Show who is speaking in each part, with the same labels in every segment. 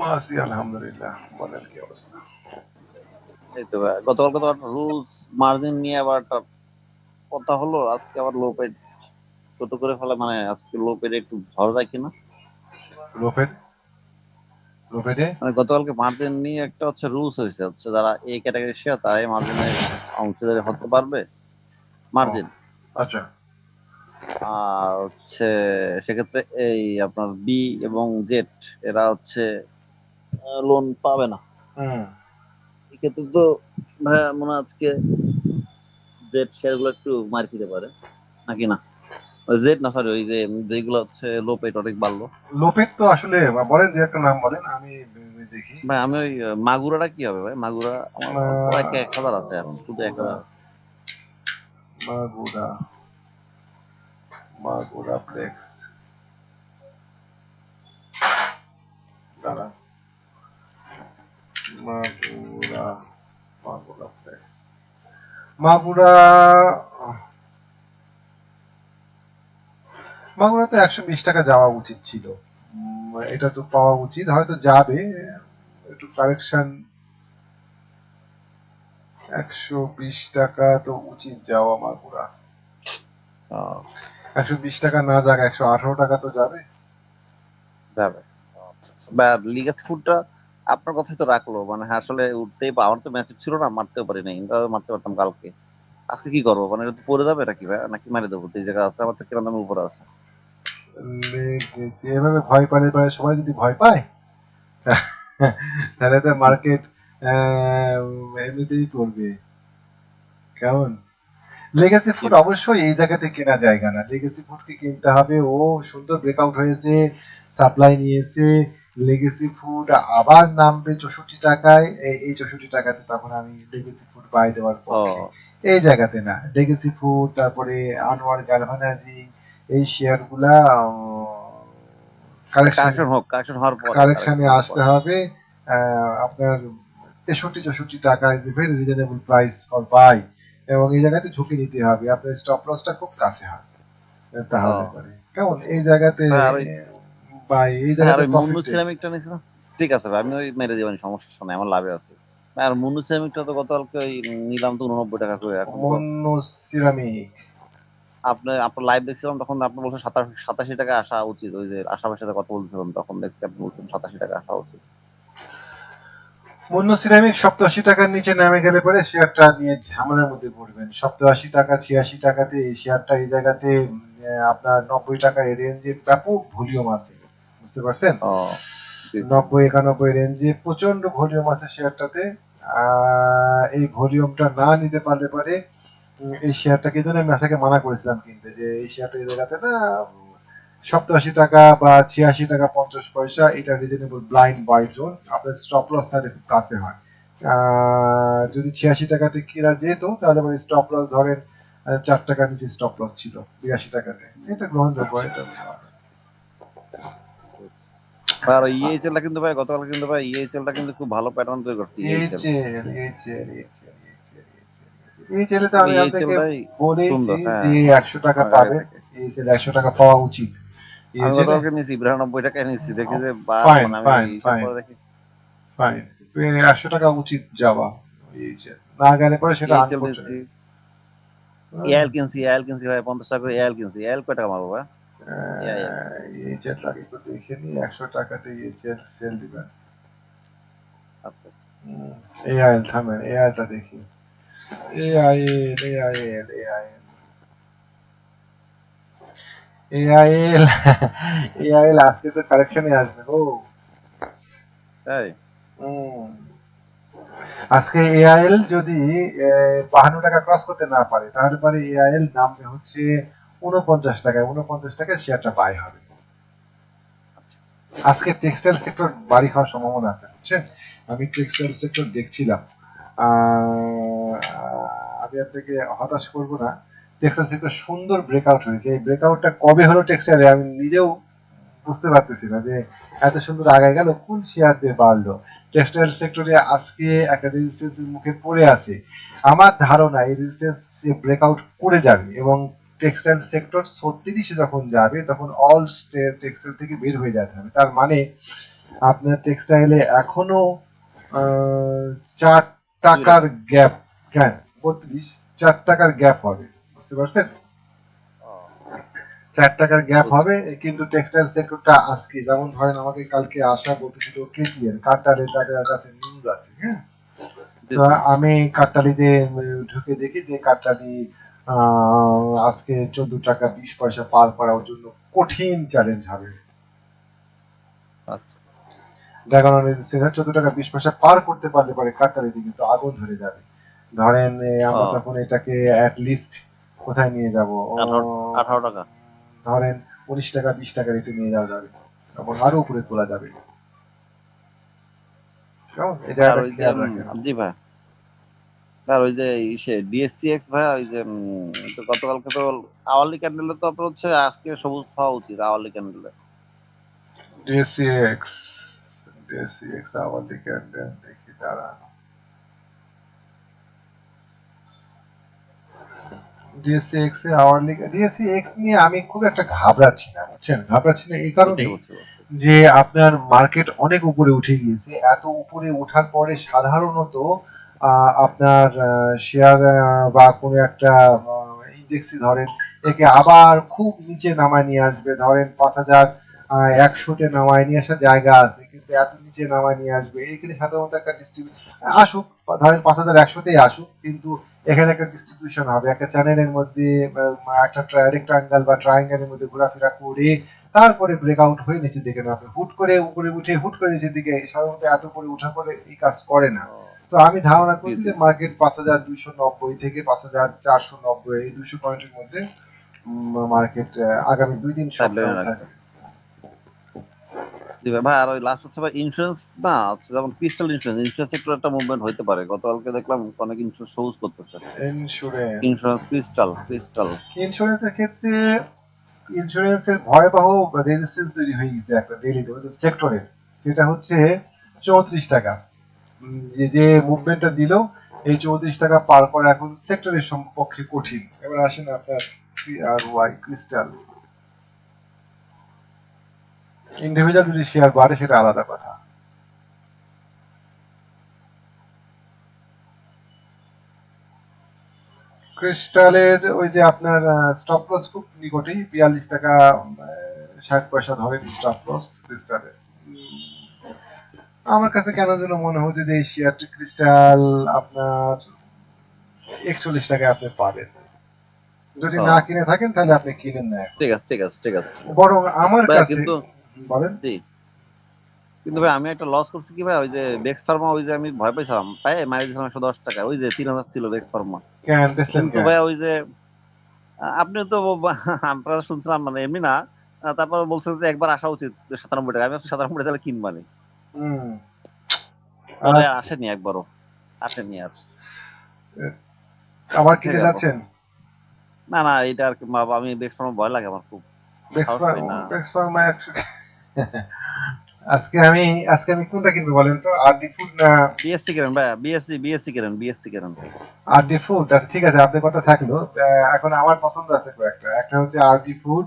Speaker 1: মাসি আলহামদুলিল্লাহ বলেন কি অবস্থা?
Speaker 2: এই তো একটা রুলস মার্জিন নিয়ে আবার একটা কথা হলো আজকে আবার লো পেড ছোট করে ফেলা মানে আজকে লো পেড একটু ধরা যায় কিনা
Speaker 1: লোপেড লোপেডে
Speaker 2: মানে গতকালকে মার্জিন নিয়ে একটা হচ্ছে রুলস হয়েছে হচ্ছে যারা এই ক্যাটাগরি শেয়ার তারাই মার্জিনের অংশীদারি হতে পারবে মার্জিন
Speaker 1: আচ্ছা।
Speaker 2: আর হচ্ছে সেক্ষেত্রে এই আপনার বি এবং জেড এরা হচ্ছে লোন পাবে না। এক্ষেত্রে তো ভাইয়া মনে হয় আজকে জেড শেয়ারগুলো একটু মার খেতে পারে। নাকি না? জেড না সরি ওই যে যেগুলো হচ্ছে লো পেট অনেক বাড়লো।
Speaker 1: তো আসলে বলেন যে একটা নাম বলেন আমি দেখি।
Speaker 2: ভাই আমি ওই মাগুরাটা কি হবে ভাই? মাগুরা আমার এক হাজার আছে এখন? শুধু এক হাজার আছে।
Speaker 1: মাগুরা। মাগুরা দাঁড়া মাগুরা মাগুরা ফ্লেক্স মাগুরা মাগুরা তো একশো বিশ টাকা যাওয়া উচিত ছিল। এটা তো পাওয়া উচিত হয়তো যাবে। একটু কারেকশন একশো বিশ টাকা তো উচিত যাওয়া মাগুরা। একশো বিশ টাকা না যাক একশো আঠারো টাকা তো যাবে।
Speaker 2: যাবে। আচ্ছা আচ্ছা। বা লিগাস ফুডটা আপনার কথাই তো রাখল মানে আসলে উঠতেই পা- আমার তো ম্যাচ ছিল না, মারতেও পারি নাই মারতে পারতাম কালকে। আজকে কি করব? মানে এটা পড়ে যাবে নাকি ভাই? নাকি মারি দেবো? যে জায়গা আছে, আমার তো কিরম দামের উপরে আছে।
Speaker 1: এভাবে ভয় পরে সবাই যদি ভয় পায়, তাহলে তো মার্কেট এমনিতেই পড়বে। কেমন? লেগেসি ফুড অবশ্যই এই জায়গাতে কেনা জায়গা না। লেগেসি ফুডকে কিনতে হবে। ও সুন্দর ব্রেকআউট হয়েছে সাপ্লাই নিয়েছে। লেগেসি ফুড আবার নামবে চৌষট্টি টাকায়। এই- চৌষট্টি টাকাতে তখন আমি লেগেসি ফুড বাই দেওয়ার পক্ষে এই জায়গাতে না লেগেসি ফুড তারপরে আনোয়ার গ্যালভানাইজিং এই শেয়ারগুলা
Speaker 2: কারেকশন হোক কারেকশন হওয়ার পর
Speaker 1: কালেকশনে আসতে হবে। আপনার তেষট্টি চৌষট্টি টাকা is very reasonable price for buy এবং এই জায়গাতে ঝুঁকি নিতে হবে। আপনার স্টপ লসটা খুব কাছে হবে। তাহলে কেমন? এই জায়গাতে
Speaker 2: আর
Speaker 1: এই
Speaker 2: আর ওই মুন্নু ঠিক আছে ভাই আমি ওই মেরে দিবেন সমস্যা নাই আমার লাভে আছে। আর মুন্নু সিরামিকটা তো গতকালকে ওই নিলাম তো উননব্বই টাকা করে এখন
Speaker 1: মন্নু সিরামিক
Speaker 2: আপনি আপনার লাইভ দেখছিলাম তখন আপনি বলছেন সাতাশি টাকা আসা উচিত ওই যে সাথে কথা বলছিলাম তখন দেখছি আপনি বলছেন সাতাশি টাকা আসা উচিত।
Speaker 1: মূল্য সিরামিক সপ্তাশি টাকার নিচে নামে গেলে পরে শেয়ারটা নিয়ে ঝামেলার মধ্যে পড়বেন। সপ্তাশি টাকা ছিয়াশি টাকাতে এই শেয়ারটা এই জায়গাতে আপনার নব্বই টাকা এই রেঞ্জে ব্যাপক ভলিউম আছে। বুঝতে পারছেন। নব্বই একানব্বই রেঞ্জে প্রচণ্ড ভলিউম আছে শেয়ারটাতে এই ভলিউমটা না নিতে পারলে পরে এই শেয়ারটাকে জন্য আমি আশাকে মানা করেছিলাম কিনতে? যে এই শেয়ারটা এই জায়গাতে না সপ্তাশি টাকা বা ছিয়াশি টাকা পঞ্চাশ পয়সা এটা রিজনেবল ব্লাইন্ড বাই জোন আপনার স্টপ লস তাহলে খুব কাছে হয়। যদি ছিয়াশি টাকাতে কেনা যেত তাহলে মানে স্টপ লস ধরেন চার টাকার নিচে স্টপ লস ছিল বিরাশি টাকাতে। এটা গ্রহণযোগ্য। এটা
Speaker 2: আর ইএইচএলটা কিন্তু ভাই গতকাল কিন্তু ভাই ইএইচএলটা কিন্তু খুব ভালো প্যাটার্ন তৈরি করছে EHL
Speaker 1: HL HL HL HL তো আমি
Speaker 2: ইএইচএল
Speaker 1: আপনাকে বলেছি
Speaker 2: হ্যাঁ।
Speaker 1: যে একশো টাকা পাবে
Speaker 2: আগে থেকে।
Speaker 1: এইচএল একশো টাকা পাওয়া উচিত
Speaker 2: আমি
Speaker 1: এইচএল
Speaker 2: গতকালকে নিয়েছি বিরানব্বই টাকা নিয়েছি দেখি যে বা মানে আমি. দেখি
Speaker 1: ফাইন একশো টাকা উচিত যাওয়া না গেলে পরে সেটা
Speaker 2: ইএইচএল। নিয়েছি কিনছি এআইএল কিনছি ভাই পঞ্চাশ টাকা এআইএল কিনছি এআইএল কয় টাকা মারবো ভাই
Speaker 1: এইচএল টাকে একটু দেখে নি একশো টাকাতে এইচএল সেল দিবেন।
Speaker 2: আচ্ছা আচ্ছা।
Speaker 1: এআইএল থামেন এআইএলটা দেখি। AIL AIL AIL AIL AIL আজকে তো কারেকশনে আসবে ও
Speaker 2: তাই?
Speaker 1: হুম। আজকে এআইএল যদি বাহান্ন টাকা ক্রস করতে না পারে তাহলে পরে এআইএল নামবে হচ্ছে উনপঞ্চাশ টাকায় উনপঞ্চাশ টাকায় শেয়ারটা বাই হবে। আজকে টেক্সটাইল সেক্টর বাড়ি খাওয়ার সম্ভাবনা আছে, বুঝছেন? আমি টেক্সটাইল সেক্টর দেখছিলাম। আমি আপনাকে হতাশ করব না। টেক্সটাইল সেক্টর সুন্দর ব্রেকআউট হয়েছে। এই ব্রেকআউটটা কবে হলো টেক্সটাইলে আমি নিজেও বুঝতে পারতেছি না যে এত সুন্দর আগায় গেল, কোন শেয়ার দিয়ে বাড়লো? টেক্সটাইল সেক্টরে আজকে একটা রেজিস্ট্যান্সের মুখে পড়ে আছে। আমার ধারণা এই রেজিস্ট্যান্স ব্রেকআউট করে যাবে এবং টেক্সটাইল সেক্টর ছত্রিশে যখন যাবে তখন অল টেক্সটাইল থেকে বের হয়ে যেতে হবে। তার মানে আপনার টেক্সটাইলে এখনও চার টাকার গ্যাপ কেন? বত্রিশ চার টাকার গ্যাপ হবে। বুঝতে পারছেন? চার টাকার গ্যাপ হবে কিন্তু টেক্সটাইল সেক্টরটা আজকে যেমন ধরেন আমাকে কালকে আসা বলতেছিল কেটিএন কাটারে তাদের কাছে নিউজ আছে হ্যাঁ? তো আমি কাট্টালিতে উম, ঢুকে দেখি যে কাট্টালি আহ, আজকে চোদ্দ টাকা বিশ পয়সা পার করার জন্য কঠিন চ্যালেঞ্জ হবে।
Speaker 2: আচ্ছা। আচ্ছা।
Speaker 1: ড্রাগন রেজিস্ট্রেশন চোদ্দ টাকা বিশ পয়সা পার করতে পারলে পরে কাট্টালিতে কিন্তু আগুন ধরে যাবে। ধরেন আমরা তখন এটাকে অ্যাট লিস্ট কোথায় নিয়ে যাব?
Speaker 2: আঠারো- টাকা।
Speaker 1: ধরেন উনিশ টাকা বিশ টাকা রেটে নিয়ে যাওয়া যাবে। এবং আরও উপরে তোলা যাবে। রাখেন।
Speaker 2: জি ভাই আর ওই যে ইসে ডিএসসিএক্স ভাই ওই যে গতকালকে তো আওয়ারলি ক্যান্ডেলে তো আপনার হচ্ছে আজকে সবুজ হওয়া উচিত আওয়ারলি ক্যান্ডেলে
Speaker 1: দিকে দেন দেখি দাঁড়া এ আওয়ারলি নিয়ে আমি খুব একটা ঘাবড়াচ্ছি না বুঝছেন? ঘাবড়াচ্ছি না এই কারণে। যে আপনার মার্কেট অনেক উপরে উঠে গিয়েছে এত উপরে ওঠার পরে সাধারণত আপনার শেয়ার বা কোনো একটা ইন্ডেক্সই ধরেন, একে আবার খুব নিচে নামায় নিয়ে আসবে। ধরেন পাঁচ হাজার একশোতে নামায় নিয়ে আসার জায়গা আছে, কিন্তু এত নিচে নামায় নিয়ে আসবে। এখানে সাধারণত একটা ডিস্ট্রিবিউ আসুক, ধরেন পাঁচ হাজার একশোতেই আসুক, কিন্তু এখানে একটা ডিস্ট্রিবিউশন হবে। একটা চ্যানেলের মধ্যে একটা রেক্টাঙ্গেল বা ট্রায়াঙ্গেলের মধ্যে ঘোরাফেরা করে, তারপরে ব্রেকআউট হয়ে নিচের দিকে নামবে। হুট করে উপরে উঠে, হুট করে নিচের দিকে, সাধারণত এত করে ওঠার পরে এই কাজ করে না। তো আমি ধারণা করছি যে মার্কেট পাঁচ হাজার দুইশো নব্বই থেকে পাঁচ হাজার চারশো নব্বই এই দুশো পয়েন্টের মধ্যে মার্কেট আগামী দুই দিন সপ্তাহ
Speaker 2: ভাই আর ওই লাস্ট হচ্ছে ভাই ইন্স্যুরেন্স না যেমন ক্রিস্টাল ইন্স্যুরেন্স ইন্স্যুরেন্স সেক্টর একটা মুভমেন্ট হইতে পারে। গতকালকে দেখলাম অনেক ইন্স্যুরেন্স করতেছে।
Speaker 1: ইন্স্যুরেন্স
Speaker 2: ইন্স্যুরেন্স ক্রিস্টাল ক্রিস্টাল
Speaker 1: ইন্স্যুরেন্সের ক্ষেত্রে ইন্স্যুরেন্সের ভয়াবহ রেজিস্ট্যান্স তৈরি হয়ে গেছে একটা ডেলিতে সেক্টরের সেটা হচ্ছে চৌত্রিশ টাকা। যে যে মুভমেন্টটা দিল, এই চৌত্রিশ টাকা পার করা এখন সেক্টরের পক্ষে কঠিন। এবার আসেন আপনার আর ওয়াই ক্রিস্টাল ইন্ডিভিজুয়াল যদি শেয়ার বাড়ে, সেটা আলাদা কথা। ক্রিস্টালের ওই যে আপনার স্টপ লস খুব নিকটেই, বিয়াল্লিশ টাকা ষাট পয়সা ধরেন স্টপ লস ক্রিস্টালের আমার কাছে কেন যেন মনে হচ্ছে যে এই শেয়ারটি ক্রিস্টাল আপনার একচল্লিশ টাকায় আপনি পাবেন। যদি
Speaker 2: হ্যাঁ।
Speaker 1: না কিনে থাকেন তাহলে আপনি কিনেন না
Speaker 2: ঠিক আছে ঠিক আছে ঠিক আছে
Speaker 1: বরং আমার কাছে
Speaker 2: কিন্তু
Speaker 1: বলেন।
Speaker 2: জি। কিন্তু ভাই আমি একটা লস করছি কি ভাই? ওই যে বেক্স ফার্মা ওই যে আমি ভয় পাইছিলাম। পাই মারি দিয়েছিলাম একশো দশ টাকা ওই যে তিন হাজার ছিল বেক্স ফার্মা কিন্তু
Speaker 1: কেন?
Speaker 2: ভাই ওই যে আপনি তো আমরা শুনছিলাম মানে এমনি না। তারপর বলছেন যে একবার আসা উচিত সাতানব্বই টাকা। আমি সাতানব্বই টাকা কিনবানি। আর আসেনি একবারও। আসেনি আর।
Speaker 1: আবার যাচ্ছেন?
Speaker 2: না না এটা আর কি আমি ভয় লাগে আমার খুব।
Speaker 1: বেক্সফার্মা আজকে আমি আজকে আমি কোনটা কিনবো বলেন তো? আরডি ফুড না
Speaker 2: বিএসসি কেরেন ভাই বিএসসি বিএসসি কেরেন বিএসসি কেরেন
Speaker 1: আরডি ফুড আচ্ছা ঠিক আছে আপনার কথা থাকল। এখন আমার পছন্দ আছে কয়েকটা। একটা হচ্ছে আরডি ফুড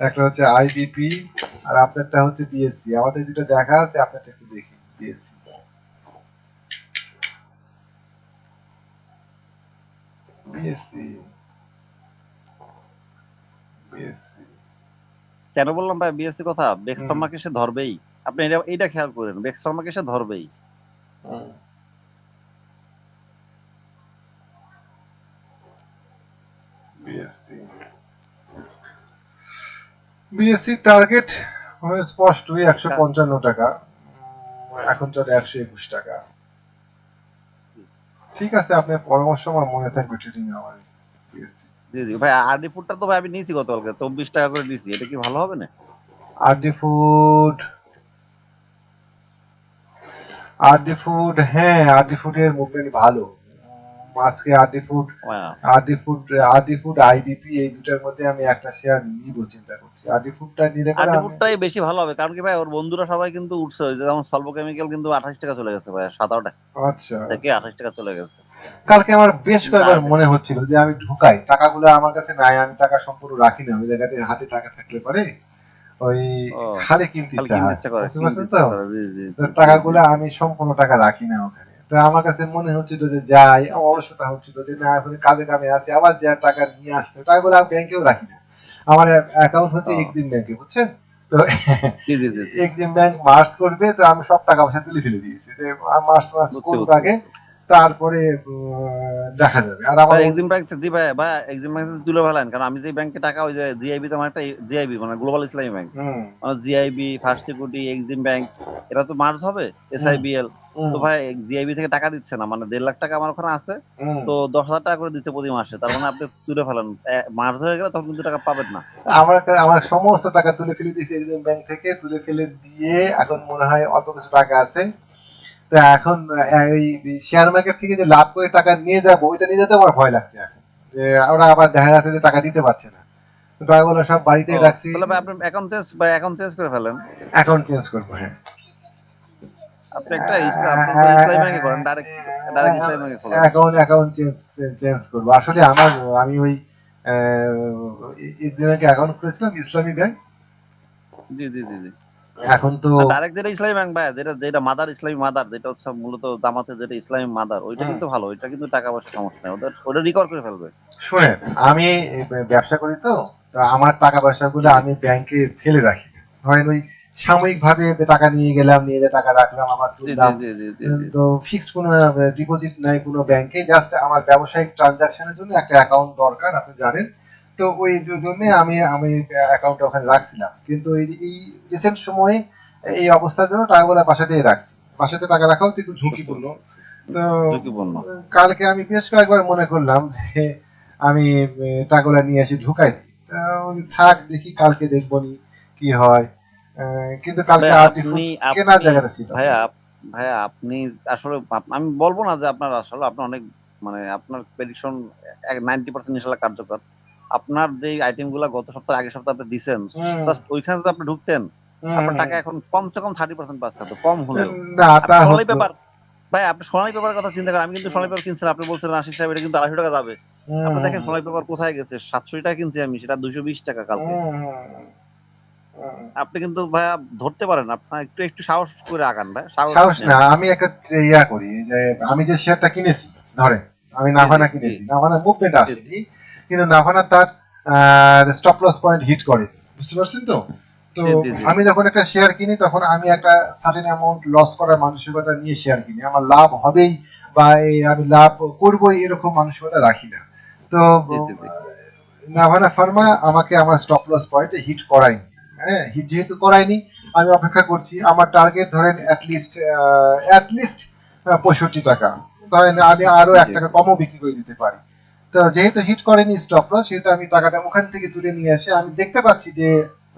Speaker 1: একটা হচ্ছে আইবিপি আর আপনারটা হচ্ছে বিএসসি আমাদের যেটা দেখা আছে আপনারটা একটু দেখি বিএসসি বিএসসি বিএসসি
Speaker 2: কেন বললাম ভাই বিএসসি কথা? বেক্স
Speaker 1: হুম।
Speaker 2: ফার্মাকে সে ধরবেই। আপনি এটা এটা খেয়াল করেন বেক্স ফার্মাকে সে ধরবেই।
Speaker 1: বিএসসি বিএসসি টার্গেট স্পষ্টই একশো পঞ্চান্ন টাকা। এখন চলে একশো একুশ টাকা। ঠিক আছে আপনার পরামর্শ আমার মনে থাকবে ট্রেডিং আমার বিএসসি
Speaker 2: জি জি। ভাই আরডি ফুডটা তো ভাই আমি নিয়েছি গতকালকে চব্বিশ টাকা করে নিয়েছি। এটা কি ভালো হবে না?
Speaker 1: আরডি ফুড আরডি ফুড হ্যাঁ আরডি ফুডের মুভমেন্ট ভালো। আজকে RD food. RD food RD food IBP এই দুটার মধ্যে আমি একটা শেয়ার নিব চিন্তা করছি। আরডি ফুডটা নিলে পরে
Speaker 2: আরডি ফুডটাই বেশি ভালো হবে কারণ কি ভাই ওর বন্ধুরা সবাই কিন্তু উঠছে যেমন সল্ভ কেমিক্যাল কিন্তু আঠাশ টাকা চলে গেছে ভাই সাতারো টাকা
Speaker 1: আচ্ছা।
Speaker 2: থেকে আঠাশ টাকা চলে গেছে।
Speaker 1: কালকে আমার বেশ কয়েকবার মনে হচ্ছিল যে আমি ঢুকাই টাকাগুলো আমার কাছে নাই আমি টাকা সম্পূর্ণ রাখি না ওই জায়গাতে হাতে টাকা থাকলে পরে ওই খালি কিনতে ইচ্ছা টাকাগুলো। আমি সম্পূর্ণ টাকা রাখি না ওখানে তো আমার কাছে মনে হচ্ছিল যে যাই আমার অলসতা হচ্ছিল যে না এখন কাজে কামে আছে আবার যা টাকা নিয়ে আসতে টাকাগুলো আমি ব্যাংকেও রাখি না। আমার অ্যাকাউন্ট হচ্ছে এক্সিম ব্যাংকে বুঝছেন? তো এক্সিম ব্যাংক মার্চ করবে তো আমি সব টাকা পয়সা তুলে ফেলে দিয়েছি। যে মার্চ মাস
Speaker 2: বুঝছি
Speaker 1: আগে তারপরে দেখা যাবে। আর আমার
Speaker 2: এক্সিম ব্যাংক জি ভাই ভাই এক্সিম ব্যাংক তুলে ফেলেন কারণ আমি যে ব্যাংকে টাকা ওই যে জিআইবি তো আমার একটা জিআইবি মানে গ্লোবাল ইসলামী ব্যাংক মানে GIB first security Exim bank এরা তো মার্জ হবে এসআইবিএল তো ভাই জিআইবি থেকে টাকা দিচ্ছে না মানে দেড় লাখ টাকা আমার ওখানে আছে তো দশ হাজার টাকা করে দিচ্ছে প্রতি মাসে তার মানে আপনি তুলে ফেলেন। মার্জ হয়ে গেলে তখন কিন্তু টাকা পাবেন না।
Speaker 1: আমার আমার সমস্ত টাকা তুলে ফেলে দিয়েছি এক্সিম ব্যাংক থেকে তুলে ফেলে দিয়ে এখন মনে হয় অল্প কিছু টাকা আছে। তো এখন এই শেয়ার মার্কেট থেকে যে লাভ করে টাকা নিয়ে যাব ওইটা নিয়ে যেতে আমার ভয় লাগছে এখন। যে ওরা আবার দেখা যাচ্ছে যে টাকা দিতে পারছে না। তো টাকাগুলো সব বাড়িতেই রাখছি।
Speaker 2: তাহলে ভাই আপনি অ্যাকাউন্ট চেঞ্জ ভাই অ্যাকাউন্ট চেঞ্জ করে ফেলেন।
Speaker 1: অ্যাকাউন্ট চেঞ্জ করব হ্যাঁ।
Speaker 2: আপনি একটা ইসলাম আপনি ব্যাংকে করেন ডাইরেক্ট ডাইরেক্ট ইসলামী ব্যাংকে খোলেন
Speaker 1: অ্যাকাউন্ট অ্যাকাউন্ট চেঞ্জ চেঞ্জ আসলে আমার আমি ওই ব্যাংকে অ্যাকাউন্ট ইসলামী ব্যাংক
Speaker 2: জি জি জি জি
Speaker 1: এখন তো
Speaker 2: ডাইরেক্ট যেটা ইসলামী ব্যাংক ভাই যেটা যেটা মাদার ইসলামী মাদার যেটা হচ্ছে মূলত জামাতে যেটা ইসলামী মাদার ওইটা কিন্তু ভালো ওইটা কিন্তু টাকা পয়সা সমস্যা নেই ওদের ওটা রিকভার করে ফেলবে
Speaker 1: শুনেন আমি ব্যবসা করি তো আমার টাকা পয়সা গুলো আমি ব্যাংকে ফেলে রাখি। ধরেন ওই সাময়িক ভাবে টাকা নিয়ে গেলাম নিয়ে যে টাকা রাখলাম আবার তুললাম তো ফিক্সড কোনো ডিপোজিট নাই কোনো ব্যাংকে জাস্ট আমার ব্যবসায়িক ট্রানজাকশনের জন্য একটা অ্যাকাউন্ট দরকার আপনি জানেন। তো ওই জন্য আমি আমি অ্যাকাউন্ট ওখানে রাখছিলাম। কিন্তু এই এই রিসেন্ট সময়ে এই অবস্থার জন্য টাকাগুলো বাসাতেই রাখছি। বাসাতে টাকা রাখাও তো একটু ঝুঁকিপূর্ণ। তো
Speaker 2: ঝুঁকিপূর্ণ।
Speaker 1: কালকে আমি বেশ কয়েকবার মনে করলাম যে আমি টাকাগুলো নিয়ে এসে ঢুকাই দিই তা থাক দেখি কালকে দেখব নি কি হয়। কিন্তু কালকে কেনার জায়গাটা ছিল।
Speaker 2: ভাইয়া ভাইয়া আপনি আসলে আমি বলব না যে আপনার আসলে আপনি অনেক মানে আপনার প্রেডিকশন নাইনটি পার্সেন্ট ইনশাল্লাহ কার্যকর। আপনার যে আইটেমগুলা গত সপ্তাহে আগের সপ্তাহে আপনি দিচ্ছেন জাস্ট ওইখানে যদি আপনি ঢুকতেন আপনার টাকা এখন কমসে কম থার্টি পার্সেন্ট বাঁচতে হতো কম হলেও। আপনি
Speaker 1: তা
Speaker 2: পেপার ভাই আপনি সোনালী পেপারের কথা চিন্তা করেন আমি কিন্তু সোনালী পেপার কিনছিলাম আপনি বলছিলেন আশিক সাহেব এটা কিন্তু আড়াইশো টাকা যাবে। আপনি দেখেন সোনালী পেপার কোথায় গেছে সাতশো টাকা কিনছি আমি সেটা দুশো বিশ টাকা কালকে। আপনি কিন্তু ভাইয়া ধরতে পারেন আপনার একটু একটু সাহস করে আগান ভাই সাহস
Speaker 1: না আমি একটা ইয়া করি যে আমি যে শেয়ারটা কিনেছি ধরেন আমি নাভানা কিনেছি। নাভানা মুভমেন্ট আসেনি কিন্তু নাভানা তার স্টপ লস পয়েন্ট হিট করে বুঝতে পারছেন তো? তো আমি যখন একটা শেয়ার কিনি তখন আমি একটা সার্টেন অ্যামাউন্ট লস করার মানসিকতা নিয়ে শেয়ার কিনি। আমার লাভ হবেই বা আমি লাভ করবোই এরকম মানসিকতা রাখি না। তো। নাভানা ফার্মা আমাকে আমার স্টপ লস পয়েন্টে হিট করায়নি। হ্যাঁ হিট যেহেতু করায়নি আমি অপেক্ষা করছি। আমার টার্গেট ধরেন অ্যাটলিস্ট অ্যাটলিস্ট পঁয়ষট্টি টাকা। ধরেন আমি আরও এক। টাকা কমও বিক্রি করে দিতে পারি। তো যেহেতু হিট করেনি স্টপ লস সেহেতু আমি টাকাটা ওখান থেকে তুলে নিয়ে এসে আমি দেখতে পাচ্ছি যে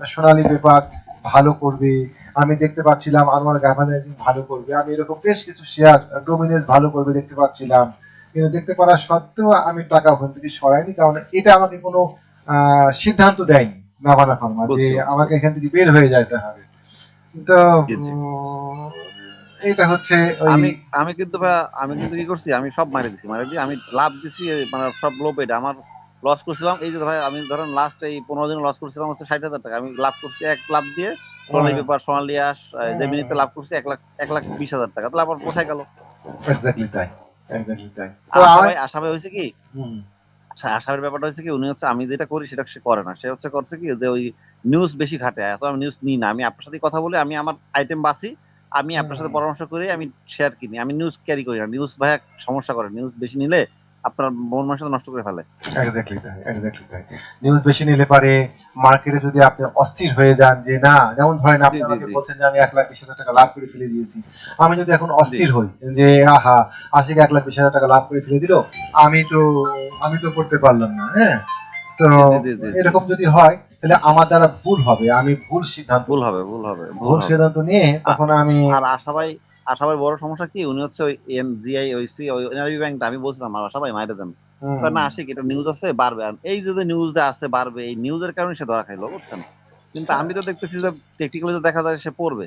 Speaker 1: সোনালী পেপার ভালো করবে। আমি দেখতে পাচ্ছিলাম আনোয়ার গাভানাইজিং ভালো করবে। আমি এরকম বেশ কিছু শেয়ার ডোমিনেন্স ভালো করবে দেখতে পাচ্ছিলাম। কিন্তু দেখতে পারা সত্ত্বেও আমি টাকা ওখান থেকে সরাইনি কারণ এটা আমাকে কোনো আহ, সিদ্ধান্ত দেয়নি। নাভানা ফার্মা যে আমাকে এখান থেকে বের হয়ে যেতে হবে। তো এটা হচ্ছে
Speaker 2: আমি আমি কিন্তু আমি কিন্তু কি করছি আমি সব মারি দিছি মারি দিয়ে আমি লাভ দিছি মানে সব লোভ এটা। আমার লস করছিলাম এই যে ভাই আমি ধরেন লাস্ট এই পনেরো দিন লস করছিলাম হচ্ছে ষাট হাজার টাকা। আমি লাভ করছি এক লাভ দিয়ে সোনালী পেপার সোনালী আস
Speaker 1: হুম।
Speaker 2: জেমিনিতে লাভ করছি এক লাখ এক লাখ বিশ হাজার টাকা। তাহলে আবার পোষায় গেল?
Speaker 1: এক্স্যাক্টলি তাই এক্স্যাক্টলি তাই।
Speaker 2: ভাই হয়েছে কি?
Speaker 1: হুম,
Speaker 2: আচ্ছা ব্যাপারটা হচ্ছে কি উনি হচ্ছে আমি যেটা করি সেটা সে করে না। সে হচ্ছে করছে কি যে ওই নিউজ বেশি ঘাটে। আসলে আমি নিউজ নিই না। আমি আপনার সাথে কথা বলে আমি আমার আইটেম বাসি আমি আপনার সাথে পরামর্শ করে আমি শেয়ার কিনি। আমি নিউজ ক্যারি করি না। নিউজ ভাইয়া সমস্যা করে। নিউজ বেশি নিলে আপনার মন মানসিকতা নষ্ট করে ফেলে।
Speaker 1: এক্স্যাক্টলি তাই এক্স্যাক্টলি তাই। নিউজ বেশি নিলে পারে মার্কেটে যদি আপনি অস্থির হয়ে যান যে না যেমন ধরেন আপনি আমাকে বলছেন যে আমি এক লাখ বিশ হাজার টাকা লাভ করে ফেলে দিয়েছি। আমি যদি এখন অস্থির হই যে আহা আশিক এক লাখ বিশ হাজার টাকা লাভ করে ফেলে দিল আমি তো আমি তো করতে পারলাম না। হ্যাঁ? তো। এরকম যদি হয় তাহলে আমার দ্বারা ভুল হবে। আমি ভুল সিদ্ধান্ত
Speaker 2: ভুল হবে ভুল হবে ভুল
Speaker 1: ভুল সিদ্ধান্ত নিয়ে তখন আমি
Speaker 2: আর আশা ভাই আশা ভাই বড় সমস্যা কি উনি হচ্ছে ওই এনজিআই ওই সি ওই এনআরবি ব্যাংকটা আমি বলছিলাম আর আশা ভাই মাইরে দেন। না আশিক এটা নিউজ আছে বাড়বে। আর এই যে নিউজ আছে বাড়বে এই নিউজের কারণে সে ধরা খাইলো বুঝছেন? কিন্তু আমি তো দেখতেছি যে টেকনিক্যালি তো দেখা যায় সে পড়বে।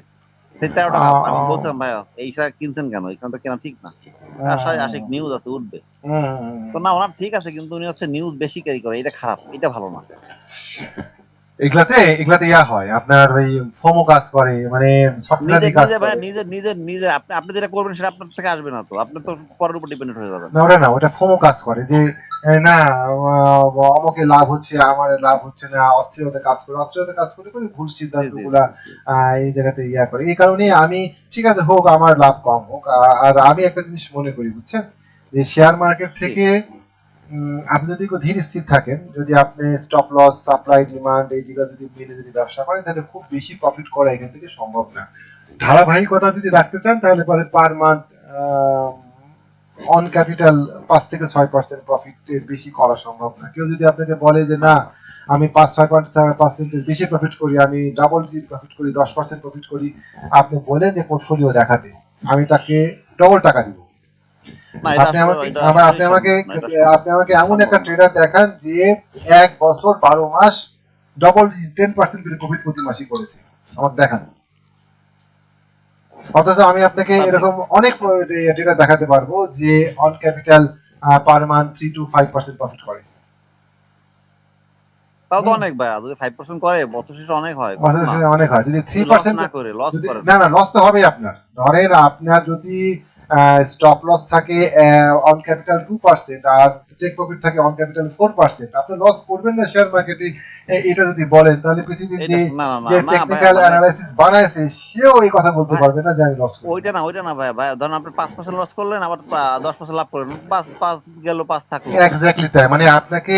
Speaker 2: সেই তেরোটা আমি বলছিলাম ভাই এইটা কিনছেন কেন? এখানে তো কেনা ঠিক না। আশায় আশিক নিউজ আছে উঠবে। তো না ওনার ঠিক আছে কিন্তু উনি হচ্ছে নিউজ বেশি ক্যারি করে এটা খারাপ এটা ভালো না।
Speaker 1: এগুলাতে এগুলাতে ইয়া হয়। আপনার ওই ফোমো কাজ করে মানে
Speaker 2: নিজে
Speaker 1: সফটওয়্যার কাজ করে।
Speaker 2: নিজে নিজে নিজে আপনি আপনি যেটা করবেন সেটা আপনার থেকে আসবে না তো। আপনি তো পরের উপর ডিপেন্ডেন্ট হয়ে যাবেন।
Speaker 1: না ওটা না ওটা ফোমো কাজ করে। যে না আহ, লাভ হচ্ছে আমার লাভ হচ্ছে না অস্থিরতা কাজ করে অস্থিরতা কাজ করে করে ভুল সিদ্ধান্তগুলা এই জায়গাতে ইয়া করে। এই কারণে আমি ঠিক আছে হোক আমার লাভ কম হোক আর আমি একটা জিনিস মনে করি বুঝছেন? যে শেয়ার মার্কেট থেকে আপনি যদি ধীর স্থির থাকেন, যদি আপনি স্টপ লস সাপ্লাই ডিমান্ড এই জায়গা যদি মেনে যদি ব্যবসা করেন, তাহলে খুব বেশি প্রফিট করা এখান থেকে সম্ভব না। ধারাবাহিকতা যদি রাখতে চান, তাহলে পরে পার মান্থ অন ক্যাপিটাল পাঁচ থেকে ছয় পার্সেন্ট প্রফিটের বেশি করা সম্ভব না। কেউ যদি আপনাকে বলে যে, না, আমি পাঁচ, ছয় পার্সেন্টের বেশি প্রফিট করি, আমি ডাবল ডিজিট প্রফিট করি, দশ পার্সেন্ট প্রফিট করি, আপনি বলেন যে পোর্টফোলিও দেখাতে, আমি তাকে ডবল টাকা দিব। আপনি আমাকে আপনি আমাকে। আপনি এমন একটা ট্রেডার দেখান যে এক বছর বারো মাস ডবল টেন পার্সেন্ট করে প্রফিট প্রতি মাসই করেছে। আমার দেখান। অথচ আমি আপনাকে এরকম অনেক দেখাতে পারব যে on capital per month three two five percent profit করে।
Speaker 2: তাও তো অনেক ভাই যদি ফাইভ পার্সেন্ট করে বছর শেষে অনেক হয়।
Speaker 1: বছরের শেষে অনেক হয়। যদি থ্রি পার্সেন্ট
Speaker 2: না করে লস করে।
Speaker 1: না না লস তো হবেই আপনার। ধরেন আপনার যদি স্টপ লস থাকে অন ক্যাপিটাল টু পার্সেন্ট আর টেক প্রফিট থাকে অন ক্যাপিটাল ফোর পার্সেন্ট আপনি লস করবেন না শেয়ার মার্কেটে এটা যদি বলেন তাহলে পৃথিবীর যে টেকনিক্যাল
Speaker 2: মানে
Speaker 1: অ্যানালাইসিস বানাইছে সেও এই কথা বলতে পারবে না যে আমি লস করি
Speaker 2: ওইটা না ওইটা না ভাই ভাই ধরেন আপনি পাঁচ পার্সেন্ট লস করলেন আবার দশ পার্সেন্ট লাভ করলেন পাঁচ পাঁচ গেল পাঁচ থাকল।
Speaker 1: এক্স্যাক্টলি তাই মানে আপনাকে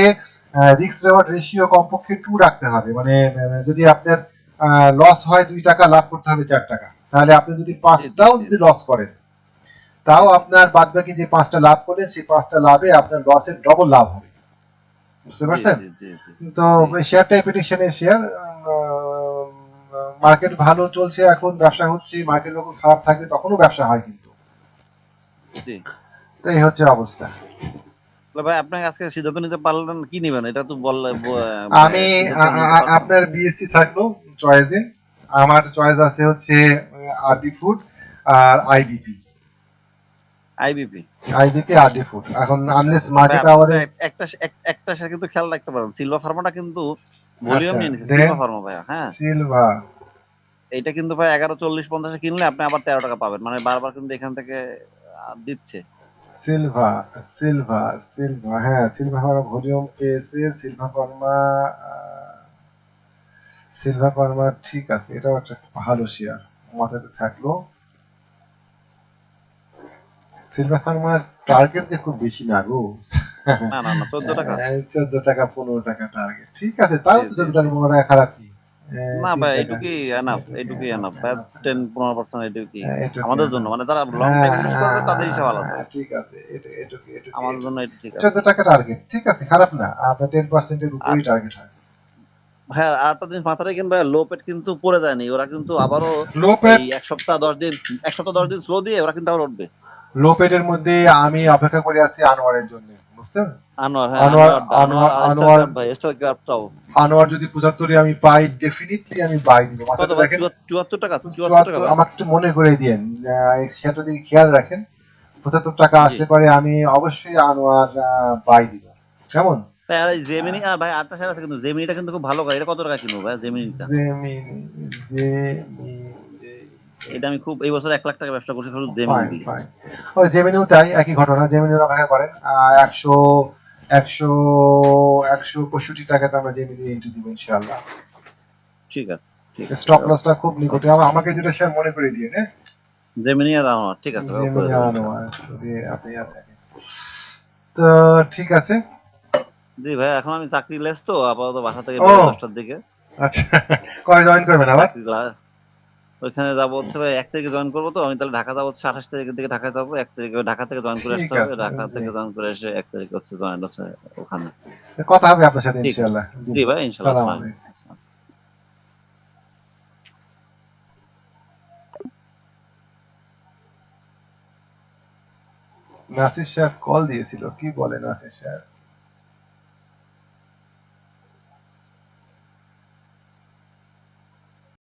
Speaker 1: রিস্ক রেওয়ার্ড রেশিও কমপক্ষে টু রাখতে হবে মানে যদি আপনার লস হয় দুই টাকা লাভ করতে হবে চার টাকা। তাহলে আপনি যদি পাঁচটাও। যদি লস করেন তাও আপনার বাদ বাকি যে পাঁচটা লাভ করলেন সেই পাঁচটা লাভে আপনার লসের ডবল লাভ হবে। বুঝতে পারছেন। তো শেয়ার টাইপের শেয়ার মার্কেট ভালো চলছে এখন ব্যবসা হচ্ছে মার্কেট যখন খারাপ থাকবে তখনও ব্যবসা হয় কিন্তু।
Speaker 2: জি।
Speaker 1: তো এই হচ্ছে অবস্থা।
Speaker 2: ভাই আপনাকে আজকে সিদ্ধান্ত নিতে পারলেন কি নেবেন? এটা তো বললে
Speaker 1: আমি। আপনার বিএসসি থাকল চয়েসে আমার চয়েস আছে হচ্ছে আরডি ফুড আর IBP
Speaker 2: IBP.
Speaker 1: IBP RD food এখন আনলেস
Speaker 2: ভাই,
Speaker 1: মার্কেট আওয়ারে
Speaker 2: একটা একটা কিন্তু খেয়াল রাখতে পারেন। সিলভার ফার্মাটা কিন্তু ভলিউম নিয়ে নিচ্ছে সিলভার ফার্মা ভাই হ্যাঁ।
Speaker 1: সিলভা
Speaker 2: এইটা কিন্তু ভাই এগারো চল্লিশ পঞ্চাশে কিনলে আপনি আবার তেরো টাকা পাবেন। মানে বারবার কিন্তু এখান থেকে দিচ্ছে।
Speaker 1: সিলভা সিলভা সিলভা হ্যাঁ সিলভা ফার্মা ভলিউম পেয়েছে। সিলভা ফার্মা সিলভা ফার্মা ঠিক আছে। এটাও একটা ভালো শেয়ার মাথাতে থাকল। সিলভা ফার্মার টার্গেট যে খুব বেশি না গো।
Speaker 2: না না না চোদ্দ টাকা।
Speaker 1: চোদ্দ টাকা টার্গেট ঠিক আছে তাও তো
Speaker 2: জি,
Speaker 1: চোদ্দ টাকা পনেরো টাকা খারাপ কি? হ্যাঁ,
Speaker 2: না ভাই
Speaker 1: টাকা।
Speaker 2: এইটুকুই এনাফ এইটুকুই এনাফ ভাই টেন পনেরো পার্সেন্ট এইটুকুই
Speaker 1: হ্যাঁ,
Speaker 2: আমাদের জন্য মানে যারা লং টাইম ইনভেস্ট করবে তাদের হিসাব আলাদা।
Speaker 1: হ্যাঁ, ঠিক আছে এটা- এটুকু এটুকু
Speaker 2: আমাদের জন্য এটা ঠিক আছে।
Speaker 1: চোদ্দ টাকা টার্গেট ঠিক আছে খারাপ না। আপনার উপরেই টার্গেট হয়।
Speaker 2: হ্যাঁ আর জিনিস মাথায় রাখেন ভাই লো পেট কিন্তু পড়ে যায়নি। ওরা কিন্তু আবারও
Speaker 1: লো
Speaker 2: এক সপ্তাহ দশ দিন এক সপ্তাহ দশ দিন স্লো দিয়ে ওরা কিন্তু আবার উঠবে।
Speaker 1: লো পেডের মধ্যে আমি অপেক্ষা করে আছি আনোয়ারের জন্য বুঝছেন
Speaker 2: আনোয়ার হ্যাঁ
Speaker 1: আনোয়ার-
Speaker 2: ভাই
Speaker 1: যদি পঁচাত্তরে আমি পাই ডেফিনেটলি আমি বাই দিব। দেখেন
Speaker 2: টাকা টাকা
Speaker 1: আমাকে একটু মনে করে সেটা দিকে খেয়াল রাখেন পঁচাত্তর টাকা আসলে পরে আমি অবশ্যই আনোয়ার বাই দিব। কেমন?
Speaker 2: আর জেমিনি আর ভাই আছে কিন্তু জেমিনিটা কিন্তু খুব ভালো গাড়ি এটা কত টাকা কিনবো ভাই জেমিনিটা
Speaker 1: জেমিনি জেমিনি
Speaker 2: এটা আমি খুব এই বছর এক লাখ টাকা ব্যবসা করছি শুধু জেমিনি দিয়ে।
Speaker 1: ওই জেমিনিও তাই একই ঘটনা জেমিনিও করেন। একশো একশো একশো পঁয়ষট্টি টাকাতে আমরা জেমিনি এন্ট্রি দিব ইনশাআল্লাহ।
Speaker 2: ঠিক আছে
Speaker 1: স্টপ লসটা খুব নিকটে। আমাকে যেটা শেয়ার মনে করে দিয়ে হ্যাঁ?
Speaker 2: জেমিনি আর আনোয়ার ঠিক আছে
Speaker 1: জেমিনি আনোয়ার যদি আপনি থাকেন। তো ঠিক আছে।
Speaker 2: জি ভাই এখন আমি চাকরি লেস তো আপাতত বাসা থেকে দশটার দিকে।
Speaker 1: আচ্ছা কবে জয়েন করবেন আবার?
Speaker 2: ওইখানে যাব হচ্ছে ভাই এক তারিখে জয়েন করব তো আমি তাহলে ঢাকা যাব হচ্ছে আঠাশ তারিখের দিকে ঢাকায় যাব এক তারিখে ঢাকা থেকে জয়েন করে আসতে হবে ঢাকা থেকে জয়েন করে এসে এক তারিখে হচ্ছে জয়েন হচ্ছে ওখানে।
Speaker 1: কথা হবে আপনার সাথে ইনশাআল্লাহ।
Speaker 2: জি। ভাই আলাইকুম।
Speaker 1: নাসির সাহেব কল দিয়েছিল কি বলে নাসির সাহেব